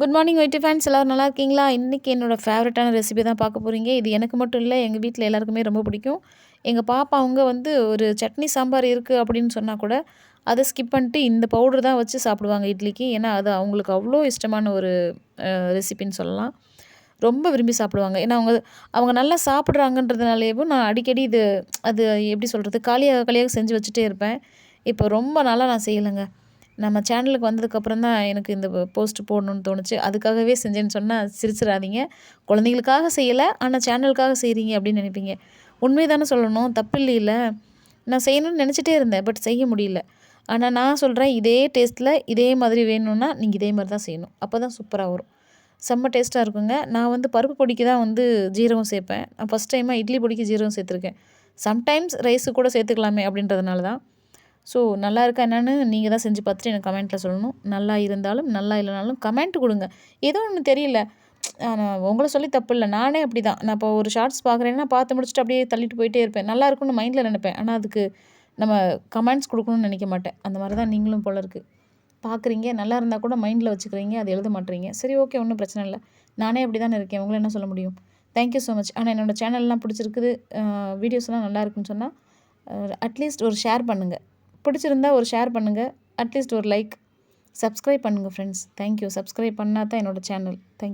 Good morning ஒயிட்டி fans எல்லோரும் நல்லா இருக்கீங்களா? இன்றைக்கி என்னோடய ஃபேவரட்டான ரெசிபி தான் பார்க்க போகிறீங்க இது எனக்கு மட்டும் இல்லை எங்கள் வீட்டில் எல்லாருக்குமே ரொம்ப பிடிக்கும். எங்கள் பாப்பா அவங்க வந்து ஒரு சட்னி சாம்பார் இருக்குது அப்படின்னு சொன்னால் கூட அதை ஸ்கிப் பண்ணிட்டு இந்த பவுடர் தான் வச்சு சாப்பிடுவாங்க இட்லிக்கு. ஏன்னா அது அவங்களுக்கு அவ்வளோ இஷ்டமான ஒரு ரெசிபின்னு சொல்லலாம். ரொம்ப விரும்பி சாப்பிடுவாங்க. ஏன்னா அவங்க அவங்க நல்லா சாப்பிட்றாங்கன்றதுனாலேயும் நான் அடிக்கடி இது அது எப்படி சொல்கிறது காலியாக காலியாக செஞ்சு வச்சுட்டே இருப்பேன். இப்போ ரொம்ப நாளாக நான் செய்யலைங்க. நம்ம சேனலுக்கு வந்ததுக்கப்புறம் தான் எனக்கு இந்த போஸ்ட் போடணும்னு தோணுச்சு. அதுக்காகவே செஞ்சேன்னு சொன்னால் சிரிச்சிடாதீங்க குழந்தைங்களுக்காக செய்யலை ஆனால் சேனலுக்காக செய்கிறீங்க அப்படின்னு நினைப்பீங்க. உண்மை தானே சொல்லணும். தப்பு இல்லையில நான் செய்யணும்னு நினச்சிட்டே இருந்தேன் பட் செய்ய முடியல. ஆனால் நான் சொல்கிறேன் இதே டேஸ்ட்டில் இதே மாதிரி வேணும்னா நீங்கள் இதே மாதிரி தான் செய்யணும். அப்போ தான் சூப்பராக வரும். செம்ம டேஸ்ட்டாக இருக்குங்க. நான் வந்து பருப்பு பொடிக்கு தான் வந்து ஜீரகம் சேர்ப்பேன். நான் ஃபஸ்ட் டைமாக இட்லி பொடிக்கு ஜீரகம் சேர்த்துருக்கேன். சம்டைம்ஸ் ரைஸு கூட சேர்த்துக்கலாமே அப்படின்றதுனால தான். ஸோ நல்லா இருக்கா என்னென்னு நீங்கள் தான் செஞ்சு பார்த்துட்டு எனக்கு கமெண்ட்டில் சொல்லணும். நல்லா இருந்தாலும் நல்லா இல்லைனாலும் கமெண்ட் கொடுங்க. ஏதோ ஒன்று தெரியல. உங்களை சொல்லி தப்பு இல்லை. நானே அப்படி தான் நான் இப்போ ஒரு ஷார்ட்ஸ் பார்க்குறேன்னா பார்த்து முடிச்சுட்டு அப்படியே தள்ளிட்டு போயிட்டே இருப்பேன். நல்லா இருக்கும்னு மைண்டில் நினைப்பேன். ஆனால் அதுக்கு நம்ம கமெண்ட்ஸ் கொடுக்கணும்னு நினைக்க மாட்டேன். அந்த மாதிரி தான் நீங்களும் போல இருக்குது பார்க்குறீங்க நல்லா இருந்தால் கூட மைண்டில் வச்சுக்கிறீங்க அது எழுத மாட்டேறீங்க சரி ஓகே ஒன்றும் பிரச்சனை இல்லை. நானே அப்படி தானே இருக்கேன். உங்களை என்ன சொல்ல முடியும்? தேங்க்யூ ஸோ மச் ஆனால் என்னோடய சேனல்லாம் பிடிச்சிருக்குது வீடியோஸ்லாம் நல்லா இருக்குன்னு சொன்னால் அட்லீஸ்ட் ஒரு ஷேர் பண்ணுங்கள் பிடிச்சிருந்தா ஒரு ஷேர் பண்ணுங்கள் அட்லீஸ்ட் ஒரு லைக் சப்ஸ்கிரைப் பண்ணுங்கள் ஃப்ரெண்ட்ஸ் தேங்க்யூ சப்ஸ்கிரைப் பண்ணால் தான் என்னோடய சேனல் தேங்க்